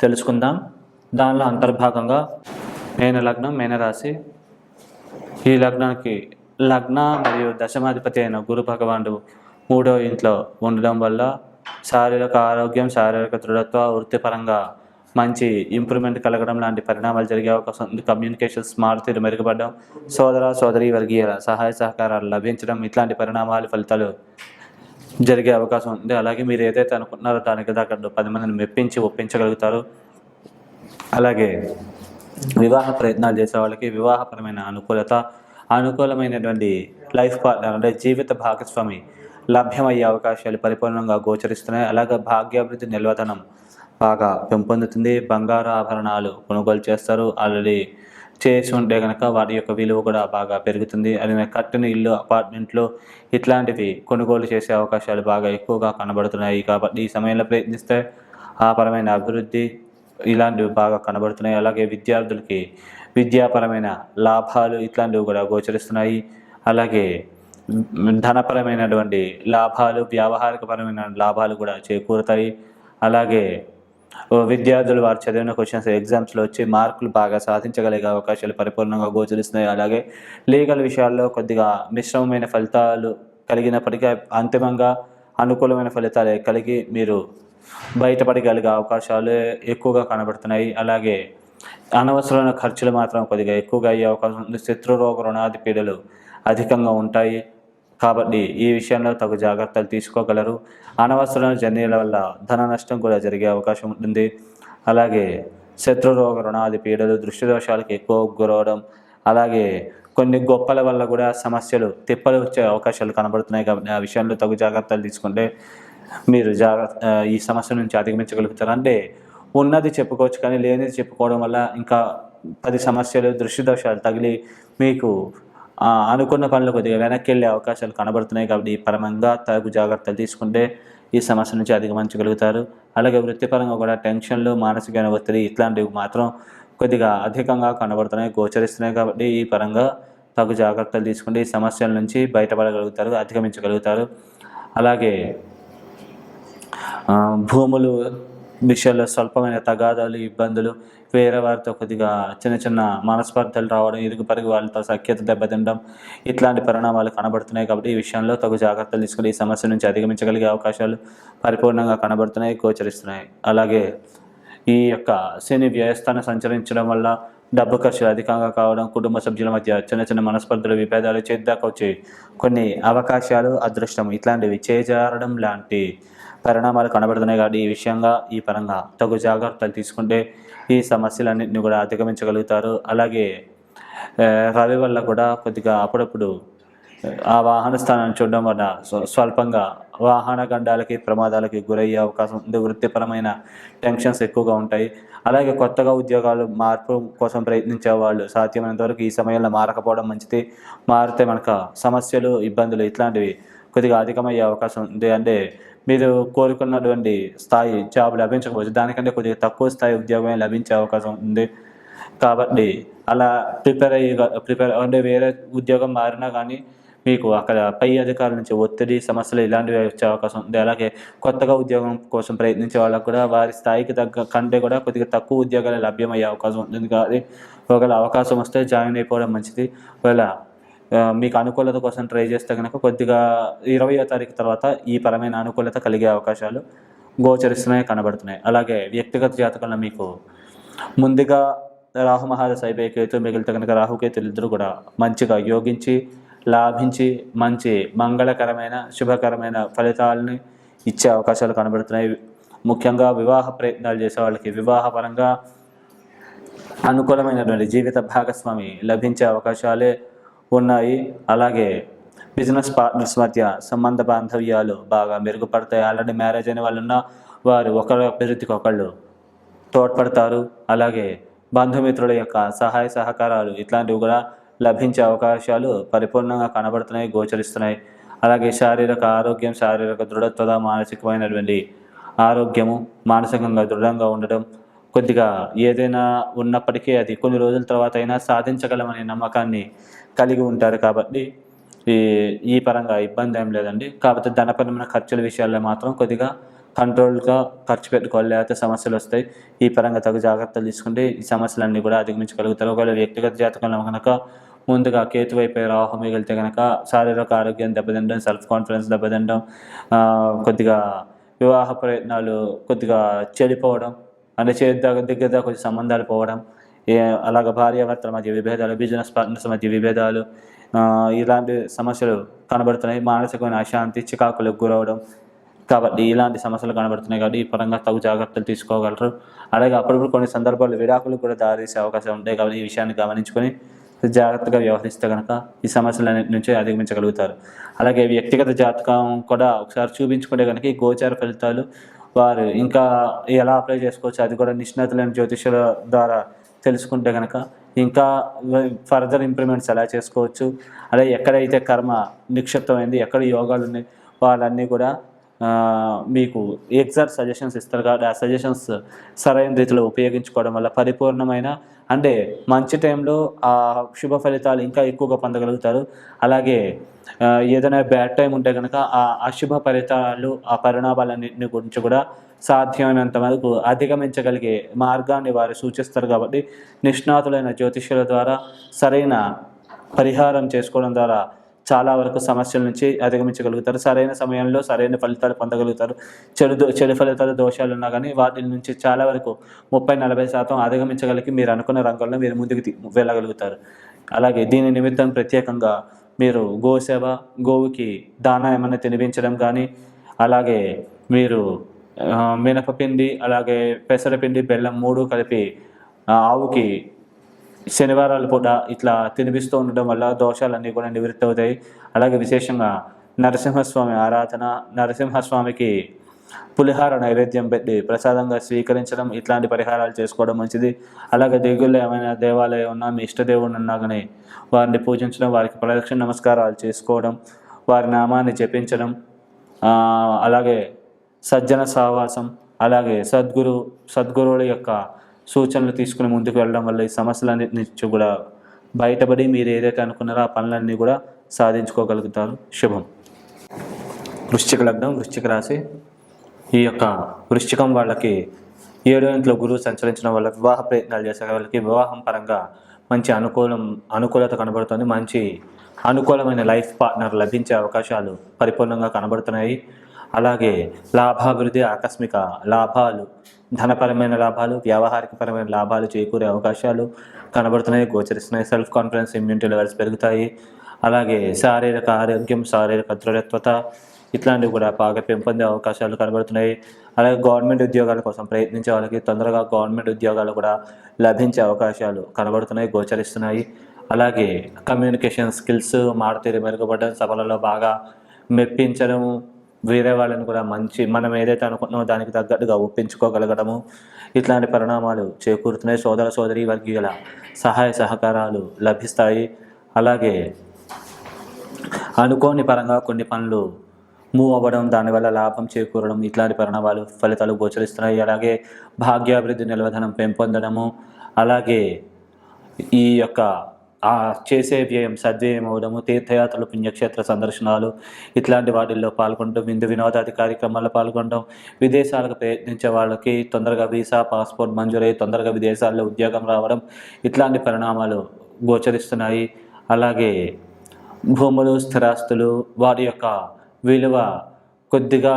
తెలుసుకుందాం. దానిలో అంతర్భాగంగా మేన లగ్నం మేనరాశి ఈ లగ్నానికి లగ్న మరియు దశమాధిపతి అయిన గురు భగవానుడు మూడో ఇంట్లో ఉండడం వల్ల శారీరక ఆరోగ్యం శారీరక దృఢత్వ వృత్తిపరంగా మంచి ఇంప్రూవ్మెంట్ కలగడం లాంటి పరిణామాలు జరిగే అవకాశం ఉంది. కమ్యూనికేషన్ స్మార్ట్ మెరుగుపడడం సోదర సోదరి వర్గీయ సహాయ సహకారాలు లభించడం ఇట్లాంటి పరిణామాలు ఫలితాలు జరిగే అవకాశం ఉంది. అలాగే మీరు ఏదైతే అనుకుంటున్నారో దానికి దాకా పది మందిని మెప్పించి ఒప్పించగలుగుతారు. అలాగే వివాహ ప్రయత్నాలు చేసే వాళ్ళకి వివాహపరమైన అనుకూలత అనుకూలమైనటువంటి లైఫ్ పార్ట్నర్ అంటే జీవిత భాగస్వామి లభ్యమయ్యే అవకాశాలు పరిపూర్ణంగా గోచరిస్తున్నాయి. అలాగే భాగ్యాభివృద్ధి నిల్వతనం బాగా పెంపొందుతుంది. బంగారు ఆభరణాలు కొనుగోలు చేస్తారు. ఆల్రెడీ చేసి ఉంటే కనుక వాటి యొక్క విలువ కూడా బాగా పెరుగుతుంది. అలాగే కట్టిన ఇల్లు అపార్ట్మెంట్లు ఇట్లాంటివి కొనుగోలు చేసే అవకాశాలు బాగా ఎక్కువగా కనబడుతున్నాయి కాబట్టి ఈ సమయంలో ప్రయత్నిస్తే ఆ పరమైన అభివృద్ధి ఇలాంటివి బాగా కనబడుతున్నాయి. అలాగే విద్యార్థులకి విద్యాపరమైన లాభాలు ఇట్లాంటివి కూడా గోచరిస్తున్నాయి. అలాగే ధనపరమైనటువంటి లాభాలు వ్యావహారికపరమైన లాభాలు కూడా చేకూరుతాయి. అలాగే విద్యార్థులు వారు చదివిన క్వశ్చన్స్ ఎగ్జామ్స్లో వచ్చి మార్కులు బాగా సాధించగలిగే అవకాశాలు పరిపూర్ణంగా గోచరిస్తున్నాయి. అలాగే లీగల్ విషయాల్లో కొద్దిగా మిశ్రమమైన ఫలితాలు కలిగినప్పటికీ అంతిమంగా అనుకూలమైన ఫలితాలే కలిగి మీరు బయటపడగలిగే అవకాశాలు ఎక్కువగా కనబడుతున్నాయి. అలాగే అనవసరమైన ఖర్చులు మాత్రం కొద్దిగా ఎక్కువగా అయ్యే అవకాశం ఉంది. శత్రురోగ రుణాది పీడలు అధికంగా ఉంటాయి. కాబట్టి ఈ విషయంలో తగు జాగ్రత్తలు తీసుకోగలరు. అనవసరమైన జర్నీల వల్ల ధన నష్టం కూడా జరిగే అవకాశం ఉంటుంది. అలాగే శత్రురోగ రుణాది పీడలు దృష్టి దోషాలకు ఎక్కువ గురవడం అలాగే కొన్ని గొప్పల వల్ల కూడా సమస్యలు తిప్పలు వచ్చే అవకాశాలు కనబడుతున్నాయి కాబట్టి ఆ విషయంలో తగు జాగ్రత్తలు తీసుకుంటే మీరు జాగ్రత్త ఈ సమస్య నుంచి అధిగమించగలుగుతారు. అంటే ఉన్నది చెప్పుకోవచ్చు కానీ లేనిది చెప్పుకోవడం వల్ల ఇంకా పది సమస్యలు దృష్టి దోషాలు తగిలి మీకు అనుకున్న పనులు కొద్దిగా వెనక్కి వెళ్ళే అవకాశాలు కనబడుతున్నాయి కాబట్టి ఈ పరమంగా తగు జాగ్రత్తలు తీసుకుంటే ఈ సమస్య నుంచి అధిగమించగలుగుతారు అలాగే వృత్తిపరంగా కూడా టెన్షన్లు మానసికమైన ఒత్తిడి ఇట్లాంటివి మాత్రం కొద్దిగా అధికంగా కనబడుతున్నాయి గోచరిస్తున్నాయి కాబట్టి ఈ పరంగా తగు జాగ్రత్తలు తీసుకుంటే ఈ సమస్యల నుంచి బయటపడగలుగుతారు అధిగమించగలుగుతారు. అలాగే భూములు విషయాల్లో స్వల్పమైన తగాదాలు ఇబ్బందులు వేరే వారితో కొద్దిగా చిన్న చిన్న మనస్పర్ధలు రావడం ఇరుగు పరుగు వాళ్ళతో సఖ్యత దెబ్బతినడం ఇట్లాంటి పరిణామాలు కనబడుతున్నాయి కాబట్టి ఈ విషయంలో తగు జాగ్రత్తలు తీసుకుని ఈ సమస్య నుంచి అధిగమించగలిగే అవకాశాలు పరిపూర్ణంగా కనబడుతున్నాయి గోచరిస్తున్నాయి. అలాగే ఈ యొక్క శని వ్యయస్థానం సంచరించడం వల్ల డబ్బు ఖర్చులు అధికంగా కావడం కుటుంబ సభ్యుల మధ్య చిన్న చిన్న మనస్పర్ధలు విభేదాలు చేద్దాకా వచ్చే కొన్ని అవకాశాలు అదృష్టం ఇట్లాంటివి చేజారడం లాంటి పరిణామాలు కనబడుతున్నాయి కాబట్టి ఈ విషయంగా ఈ పరంగా తగు జాగ్రత్తలు తీసుకుంటే ఈ సమస్యలన్నింటినీ కూడా అధిగమించగలుగుతారు. అలాగే రవి వల్ల కూడా కొద్దిగా అప్పుడప్పుడు ఆ వాహన స్థానాన్ని చూడడం వల్ల స్వ- స్వల్పంగా వాహన గండాలకి ప్రమాదాలకి గురయ్యే అవకాశం ఉంది. వృత్తిపరమైన టెన్షన్స్ ఎక్కువగా ఉంటాయి. అలాగే కొత్తగా ఉద్యోగాలు మార్పు కోసం ప్రయత్నించే వాళ్ళు సాధ్యమైనంత వరకు ఈ సమయంలో మారకపోవడం మంచిది. మారితే మనకు సమస్యలు ఇబ్బందులు ఇట్లాంటివి కొద్దిగా అధికమయ్యే అవకాశం ఉంది. అంటే మీరు కోరుకున్నటువంటి స్థాయి జాబ్ లభించకపోవచ్చు. దానికంటే కొద్దిగా తక్కువ స్థాయి ఉద్యోగమే లభించే అవకాశం ఉంది. కాబట్టి అలా ప్రిపేర్ అయ్యి ప్రిపేర్ అంటే వేరే ఉద్యోగం మారినా కానీ మీకు అక్కడ పై అధికారుల నుంచి ఒత్తిడి సమస్యలు ఇలాంటివి వచ్చే అవకాశం ఉంది. అలాగే కొత్తగా ఉద్యోగం కోసం ప్రయత్నించే వాళ్ళకు కూడా వారి స్థాయికి తగ్గ కంటే కూడా కొద్దిగా తక్కువ ఉద్యోగాలు లభ్యమయ్యే అవకాశం ఉంటుంది కాబట్టి ఒకవేళ అవకాశం వస్తే జాయిన్ అయిపోవడం మంచిది. ఒకవేళ మీకు అనుకూలత కోసం ట్రై చేస్తే కనుక కొద్దిగా ఇరవయో తారీఖు తర్వాత ఈ పరమైన అనుకూలత కలిగే అవకాశాలు గోచరిస్తున్నాయి కనబడుతున్నాయి. అలాగే వ్యక్తిగత జాతకంలో మీకు ముందుగా రాహు మహాదశ అయిపోయి కేతు మిగిలితే కనుక రాహుకేతులు ఇద్దరు కూడా మంచిగా యోగించి లాభించి మంచి మంగళకరమైన శుభకరమైన ఫలితాలని ఇచ్చే అవకాశాలు కనబడుతున్నాయి. ముఖ్యంగా వివాహ ప్రయత్నాలు చేసే వాళ్ళకి వివాహపరంగా అనుకూలమైనటువంటి జీవిత భాగస్వామి లభించే అవకాశాలే ఉన్నాయి. అలాగే బిజినెస్ పార్ట్నర్స్ మధ్య సంబంధ బాంధవ్యాలు బాగా మెరుగుపడతాయి. ఆల్రెడీ మ్యారేజ్ అయిన వాళ్ళు ఉన్న వారు ఒకరి అభివృద్ధికి ఒకళ్ళు తోడ్పడతారు. అలాగే బంధుమిత్రుల యొక్క సహాయ సహకారాలు ఇట్లాంటివి కూడా లభించే అవకాశాలు పరిపూర్ణంగా కనబడుతున్నాయి గోచరిస్తున్నాయి. అలాగే శారీరక ఆరోగ్యం శారీరక దృఢత్వత మానసికమైనటువంటి ఆరోగ్యము మానసికంగా దృఢంగా ఉండడం కొద్దిగా ఏదైనా ఉన్నప్పటికీ అది కొన్ని రోజుల తర్వాత అయినా సాధించగలమనే నమ్మకాన్ని కలిగి ఉంటారు కాబట్టి ఈ ఈ పరంగా ఇబ్బంది ఏం లేదండి. కాకపోతే ధనపరమైన ఖర్చుల విషయాల్లో మాత్రం కొద్దిగా కంట్రోల్గా ఖర్చు పెట్టుకోవాలి లేకపోతే సమస్యలు వస్తాయి. ఈ పరంగా తగు జాగ్రత్తలు తీసుకుంటే ఈ సమస్యలన్నీ కూడా అధిగమించగలుగుతారు. ఒకవేళ వ్యక్తిగత జాతకంలో కనుక ముందుగా కేతు వైపు రాహు మిగిలితే కనుక శారీరక ఆరోగ్యం దెబ్బతింటం సెల్ఫ్ కాన్ఫిడెన్స్ దెబ్బతింటం కొద్దిగా వివాహ ప్రయత్నాలు కొద్దిగా చెడిపోవడం అంటే చేద్దా దగ్గర కొంచెం సంబంధాలు పోవడం అలాగ భార్యాభర్తల మధ్య విభేదాలు బిజినెస్ పార్ట్నర్స్ మధ్య విభేదాలు ఇలాంటి సమస్యలు కనబడుతున్నాయి. మానసికమైన అశాంతి చికాకులకు గురవడం కాబట్టి ఇలాంటి సమస్యలు కనబడుతున్నాయి కాబట్టి ఈ పరంగా తగు జాగ్రత్తలు తీసుకోగలరు. అలాగే అప్పుడప్పుడు కొన్ని సందర్భాలు విడాకులు కూడా దారితీసే అవకాశం ఉంటాయి కాబట్టి ఈ విషయాన్ని గమనించుకొని జాగ్రత్తగా వ్యవహరిస్తే కనుక ఈ సమస్యలన్నింటి నుంచి అధిగమించగలుగుతారు. అలాగే వ్యక్తిగత జాతకం కూడా ఒకసారి చూపించుకుంటే కనుక ఈ గోచార ఫలితాలు వారు ఇంకా ఎలా అప్లై చేసుకోవచ్చు అది కూడా నిష్ణాతులైన జ్యోతిష్యుల ద్వారా తెలుసుకుంటే కనుక ఇంకా ఫర్దర్ ఇంప్రూవ్మెంట్స్ ఎలా చేసుకోవచ్చు? అలాగే ఎక్కడైతే కర్మ నిక్షిప్తమైంది ఎక్కడ యోగాలు ఉన్నాయి వాళ్ళన్నీ కూడా మీకు ఎగ్జాక్ట్ సజెషన్స్ ఇస్తారు కాబట్టి ఆ సజెషన్స్ సరైన రీతిలో ఉపయోగించుకోవడం వల్ల పరిపూర్ణమైన అంటే మంచి టైంలో ఆ శుభ ఫలితాలు ఇంకా ఎక్కువగా పొందగలుగుతారు. అలాగే ఏదైనా బ్యాడ్ టైం ఉంటే కనుక ఆ అశుభ ఫలితాలు ఆ పరిణామాలన్నింటిని గురించి కూడా సాధ్యమైనంత వరకు అధిగమించగలిగే మార్గాన్ని వారు సూచిస్తారు కాబట్టి నిష్ణాతులైన జ్యోతిష్యుల ద్వారా సరైన పరిహారం చేసుకోవడం ద్వారా చాలా వరకు సమస్యల నుంచి అధిగమించగలుగుతారు. సరైన సమయంలో సరైన ఫలితాలు పొందగలుగుతారు. చెడు దో- చెడు ఫలితాలు దోషాలు ఉన్నా కానీ వాటి నుంచి చాలా వరకు ముప్పై నలభై శాతం అధిగమించగలిగి మీరు అనుకున్న రంగంలో మీరు ముందుకు వెళ్ళగలుగుతారు. అలాగే దీని నిమిత్తం ప్రత్యేకంగా మీరు గోసేవ గోవుకి దానా ఏమైనా తినిపించడం కానీ అలాగే మీరు మినపపిండి అలాగే పెసరపిండి బెల్లం మూడు కలిపి ఆవుకి శనివారాలు పూట ఇట్లా తినిపిస్తూ ఉండడం వల్ల దోషాలన్నీ కూడా నివృత్తి అవుతాయి అలాగే విశేషంగా నరసింహస్వామి ఆరాధన నరసింహస్వామికి పులిహార నైవేద్యం పెట్టి ప్రసాదంగా స్వీకరించడం ఇట్లాంటి పరిహారాలు చేసుకోవడం మంచిది. అలాగే దిగుల్లో ఏమైనా దేవాలయం ఉన్నా మీ ఇష్టదేవుడు ఉన్నా కానీ వారిని పూజించడం వారికి ప్రదక్షిణ నమస్కారాలు చేసుకోవడం వారి నామాన్ని జపించడం అలాగే సజ్జన సహవాసం అలాగే సద్గురు సద్గురువుల యొక్క సూచనలు తీసుకుని ముందుకు వెళ్ళడం వల్ల ఈ సమస్యలన్నిటి నుంచి కూడా బయటపడి మీరు ఏదైతే అనుకున్నారో ఆ పనులన్నీ కూడా సాధించుకోగలుగుతారు. శుభం. వృశ్చిక లగ్నం వృశ్చిక రాశి. ఈ యొక్క వృశ్చికం వాళ్ళకి ఏడో ఇంట్లో గురువు సంచరించడం వల్ల వివాహ ప్రయత్నాలు చేసే వాళ్ళకి వివాహం పరంగా మంచి అనుకూలం అనుకూలత కనబడుతుంది. మంచి అనుకూలమైన లైఫ్ పార్ట్నర్ లభించే అవకాశాలు పరిపూర్ణంగా కనబడుతున్నాయి. అలాగే లాభాభివృద్ధి ఆకస్మిక లాభాలు ధనపరమైన లాభాలు వ్యావహారికపరమైన లాభాలు చేకూరే అవకాశాలు కనబడుతున్నాయి గోచరిస్తున్నాయి. సెల్ఫ్ కాన్ఫిడెన్స్ ఇమ్యూనిటీ లెవెల్స్ పెరుగుతాయి. అలాగే శారీరక ఆరోగ్యం శారీరక దృఢత్వత ఇట్లాంటివి కూడా బాగా పెంపొందే అవకాశాలు కనబడుతున్నాయి. అలాగే గవర్నమెంట్ ఉద్యోగాల కోసం ప్రయత్నించే వాళ్ళకి తొందరగా గవర్నమెంట్ ఉద్యోగాలు కూడా లభించే అవకాశాలు కనబడుతున్నాయి గోచరిస్తున్నాయి. అలాగే కమ్యూనికేషన్ స్కిల్స్ మారుతీరు మెరుగుపడడం సభలలో బాగా మెప్పించడం వేరే వాళ్ళని కూడా మంచి మనం ఏదైతే అనుకుంటున్నామో దానికి తగ్గట్టుగా ఒప్పించుకోగలగడము. ఇట్లాంటి పరిణామాలు చేకూరుతున్నాయి. సోదర సోదరి వర్గీయుల సహాయ సహకారాలు లభిస్తాయి. అలాగే అనుకోని పరంగా కొన్ని పనులు మూవ్ అవ్వడం దానివల్ల లాభం చేకూరడం ఇట్లాంటి పరిణామాలు ఫలితాలు గోచరిస్తున్నాయి. అలాగే భాగ్యాభివృద్ధి నిలవధనం పెంపొందడము. అలాగే ఈ యొక్క ఆ చేసే వ్యయం సద్వ్యయం అవడము తీర్థయాత్రలు పుణ్యక్షేత్ర సందర్శనాలు ఇట్లాంటి వాటిల్లో పాల్గొనడం విందు వినోదాది కార్యక్రమాల్లో పాల్గొనడం విదేశాలకు ప్రయత్నించే వాళ్ళకి తొందరగా వీసా పాస్పోర్ట్ మంజూరై తొందరగా విదేశాల్లో ఉద్యోగం రావడం ఇట్లాంటి పరిణామాలు గోచరిస్తున్నాయి. అలాగే భూములు స్థిరాస్తులు వారి యొక్క విలువ కొద్దిగా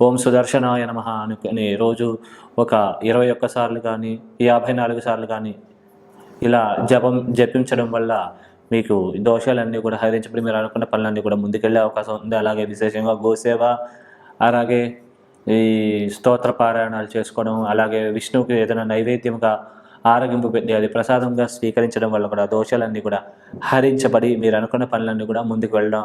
ఓం సుదర్శనాయ నమ అనుకుని రోజు ఒక ఇరవై ఒక్క సార్లు కానీ యాభై నాలుగు సార్లు కానీ ఇలా జపం జపించడం వల్ల మీకు ఈ దోషాలన్నీ కూడా హరించబడి మీరు అనుకున్న పనులన్నీ కూడా ముందుకెళ్ళే అవకాశం ఉంది. అలాగే విశేషంగా గోసేవ అలాగే ఈ స్తోత్ర పారాయణాలు చేసుకోవడం అలాగే విష్ణువుకి ఏదైనా నైవేద్యంగా ఆరగింపు పెట్టి అది ప్రసాదంగా స్వీకరించడం వల్ల కూడా దోషాలన్నీ కూడా హరించబడి మీరు అనుకున్న పనులన్నీ కూడా ముందుకు వెళ్ళడం